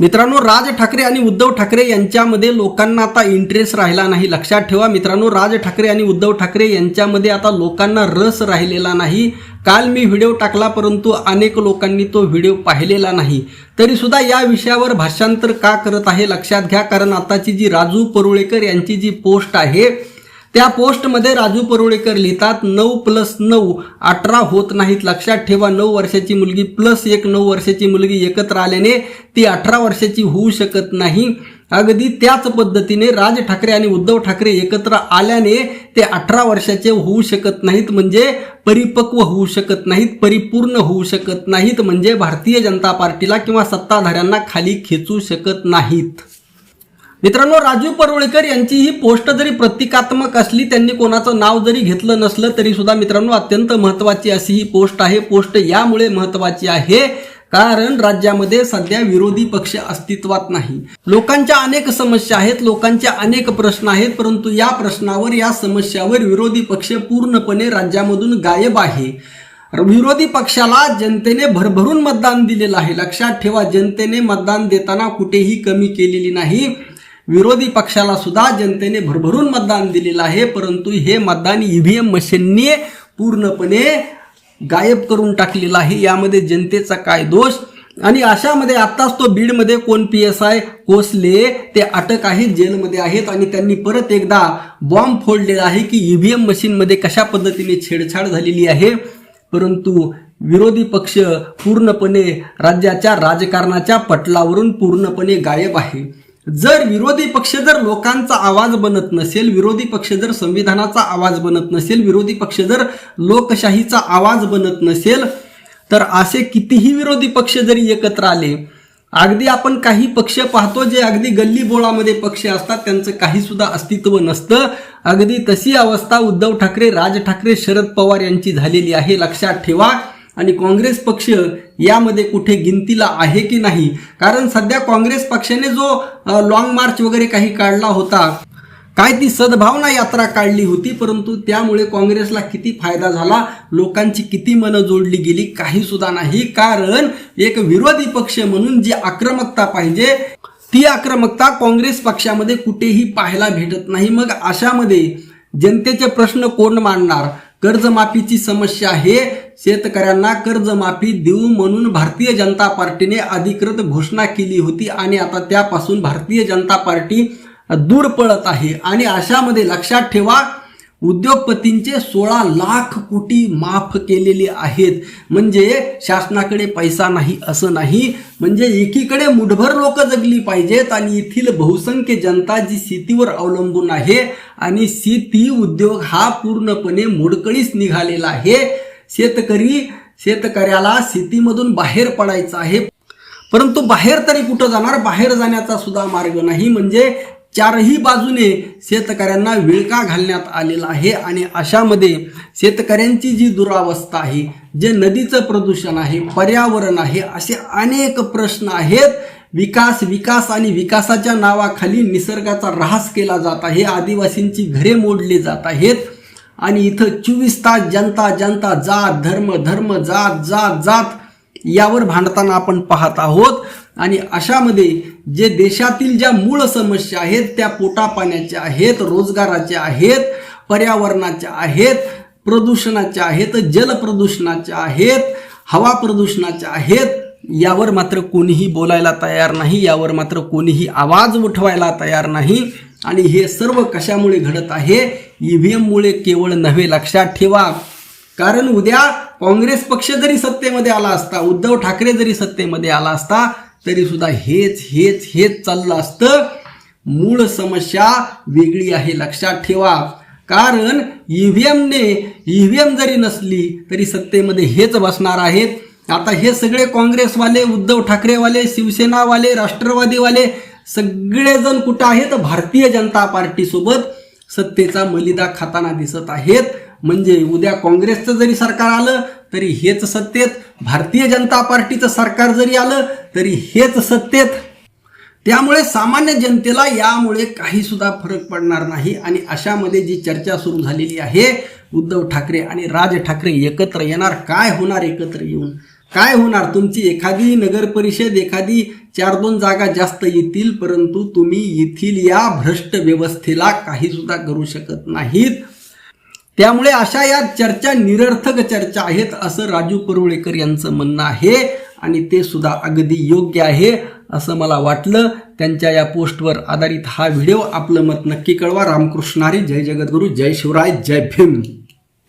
मित्रांनो राज ठाकरे आणि उद्धव ठाकरे यांच्यामध्ये लोकांना आता इंटरेस्ट राहिला नाही. लक्षात ठेवा मित्रांनो राज ठाकरे आणि उद्धव ठाकरे यांच्यामध्ये आता लोकांना रस राहिलेला नाही. काल मी व्हिडिओ टाकला परंतु अनेक लोकांनी तो व्हिडिओ पाहिलेला नाही. तरी सुद्धा या विषयावर भाषांतर का करत आहे लक्षात घ्या. कारण आताची जी राजू परुळेकर यांची जी पोस्ट आहे त्या पोस्टमध्ये राजू परुळेकर लिहितात नऊ प्लस नऊ अठरा होत नाहीत. लक्षात ठेवा नऊ वर्षाची मुलगी प्लस एक नऊ वर्षाची मुलगी एकत्र आल्याने ती अठरा वर्षाची होऊ शकत नाही. अगदी त्याच पद्धतीने राज ठाकरे आणि उद्धव ठाकरे एकत्र आल्याने ते अठरा वर्षाचे होऊ शकत नाहीत. म्हणजे परिपक्व होऊ शकत नाहीत परिपूर्ण होऊ शकत नाहीत. म्हणजे भारतीय जनता पार्टीला किंवा सत्ताधाऱ्यांना खाली खेचू शकत नाहीत. मित्रांनो राजू परुळेकर यांची ही पोस्ट जरी प्रतिकात्मक असली त्यांनी कोणाचं नाव जरी घेतलं नसलं तरी सुद्धा मित्रांनो अत्यंत महत्वाची अशी ही पोस्ट आहे. पोस्ट यामुळे महत्वाची आहे कारण राज्यामध्ये सध्या विरोधी पक्ष अस्तित्वात नाही. लोकांच्या अनेक समस्या आहेत लोकांच्या अनेक प्रश्न आहेत परंतु या प्रश्नावर या समस्यावर विरोधी पक्ष पूर्णपणे राज्यामधून गायब आहे. विरोधी पक्षाला जनतेने भरभरून मतदान दिलेलं आहे. लक्षात ठेवा जनतेने मतदान देताना कुठेही कमी केलेली नाही. विरोधी पक्षाला सुद्धा जनतेने भरभरून मतदान दिलेलं आहे परंतु हे मतदान ई व्ही एम मशीनने पूर्णपणे गायब करून टाकलेलं आहे. यामध्ये जनतेचा काय दोष? आणि अशामध्ये आत्ताच तो बीडमध्ये कोण पी एस आय कोसले ते अटक आहे जेलमध्ये आहेत आणि त्यांनी परत एकदा बॉम्ब फोडलेला आहे की ई व्ही एम मशीनमध्ये कशा पद्धतीने छेडछाड झालेली आहे? परंतु विरोधी पक्ष पूर्णपणे राज्याच्या राजकारणाच्या पटलावरून पूर्णपणे गायब आहे. जर विरोधी पक्ष जर लोकांचा आवाज बनत नसेल विरोधी पक्ष जर संविधानाचा आवाज बनत नसेल विरोधी पक्ष जर लोकशाहीचा आवाज बनत नसेल तर असे कितीही विरोधी पक्ष जरी एकत्र आले अगदी आपण काही पक्ष पाहतो जे अगदी गल्ली बोळामध्ये पक्ष असतात त्यांचं काही सुद्धा अस्तित्व नसतं. अगदी तशी अवस्था उद्धव ठाकरे राज ठाकरे शरद पवार यांची झालेली आहे. लक्षात ठेवा आणि काँग्रेस पक्ष यामध्ये कुठे गिनतीला आहे की नाही? कारण सध्या काँग्रेस पक्षाने जो लॉंग मार्च वगैरे काही काढला होता काय ती सद्भावना यात्रा काढली होती? परंतु त्यामुळे काँग्रेसला किती फायदा झाला? लोकांची किती मनं जोडली गेली? काही सुद्धा नाही. कारण एक विरोधी पक्ष म्हणून जी आक्रमकता पाहिजे ती आक्रमकता काँग्रेस पक्षामध्ये कुठेही पाहायला भेटत नाही. मग अशामध्ये जनतेचे प्रश्न कोण मांडणार? कर्जमाफीची समस्या आहे. शेतकऱ्यांना कर्जमाफी देऊ म्हणून भारतीय जनता पार्टीने अधिकृत घोषणा केली होती आणि आता त्यापासून भारतीय जनता पार्टी दूर पळत आहे. आणि अशामध्ये लक्षात ठेवा उद्योगपतींचे सोळा लाख कोटी माफ केलेले आहेत. म्हणजे शासनाकडे पैसा नाही असं नाही. म्हणजे एकीकडे मुठभर लोक जगली पाहिजेत आणि येथील बहुसंख्य जनता जी शेतीवर अवलंबून आहे आणि शेती उद्योग हा पूर्णपणे मोडकळीस निघालेला आहे. शेतकरी शेतकऱ्याला शेतीमधून बाहेर पडायचं आहे. परंतु बाहेर तरी कुठं जाणार? बाहेर जाण्याचा सुद्धा मार्ग नाही. म्हणजे चारही बाजूने शेतकऱ्यांना विळका घालण्यात आलेला आहे आणि अशामध्ये शेतकऱ्यांची जी दुरावस्था आहे जे नदीचं प्रदूषण आहे पर्यावरण आहे असे अनेक प्रश्न आहेत. विकास विकास आणि विकासाच्या नावाखाली निसर्गाचा ऱ्हास केला जात आहे. आदिवासींची घरे मोडली जात आहेत. आणि इथं चोवीस तास जनता जनता जात धर्म धर्म जात जात जात यावर भांडताना आपण पाहत आहोत. आणि अशामध्ये जे देशातील ज्या मूळ समस्या आहेत त्या पोटापाण्याच्या आहेत रोजगाराच्या आहेत पर्यावरणाच्या आहेत प्रदूषणाच्या आहेत जल प्रदूषणाच्या आहेत हवा प्रदूषणाच्या आहेत यावर मात्र कोणीही बोलायला तयार नाही यावर मात्र कोणीही आवाज उठवायला तयार नाही. आणि हे सर्व कशामुळे घडत आहे? ईव्हीएममुळे केवळ नव्हे लक्षात ठेवा. कारण उद्या काँग्रेस पक्ष जरी सत्तेमध्ये आला असता उद्धव ठाकरे जरी सत्तेमध्ये आला असता तरी सुद्धा हेच हेच हेच चाललं असतं. मूळ समस्या वेगळी आहे लक्षात ठेवा. कारण ईव्हीएमने ईव्हीएम जरी नसली तरी सत्तेमध्ये हेच बसणार आहेत. आता हे सगळे काँग्रेसवाले उद्धव ठाकरेवाले शिवसेनावाले राष्ट्रवादीवाले सगळेजण कुठं आहेत? भारतीय जनता पार्टीसोबत. सत्तेचा मलिदा खाताना दिसत आहेत. म्हणजे उद्या काँग्रेसचं जरी सरकार आलं तरी हेच सत्तेत भारतीय जनता पार्टीचं सरकार जरी आलं तरी हेच सत्तेत. त्यामुळे सामान्य जनतेला यामुळे काही सुद्धा फरक पडणार नाही. आणि अशामध्ये जी चर्चा सुरू झालेली आहे उद्धव ठाकरे आणि राज ठाकरे एकत्र येणार काय होणार एकत्र येऊन? काय होणार? तुमची एखादी नगर परिषद एखादी चार दोन जागा जास्त येतील परंतु तुम्ही येथील या भ्रष्ट व्यवस्थेला काही सुद्धा करू शकत नाहीत. त्यामुळे अशा या चर्चा निरर्थक चर्चा आहेत असं राजू परुळेकर यांचं म्हणणं आहे आणि ते सुद्धा अगदी योग्य आहे असं मला वाटलं. त्यांच्या या पोस्टवर आधारित हा व्हिडिओ आपलं मत नक्की कळवा. रामकृष्णारी जय जगद्गुरू जय शिवराय जय भीम.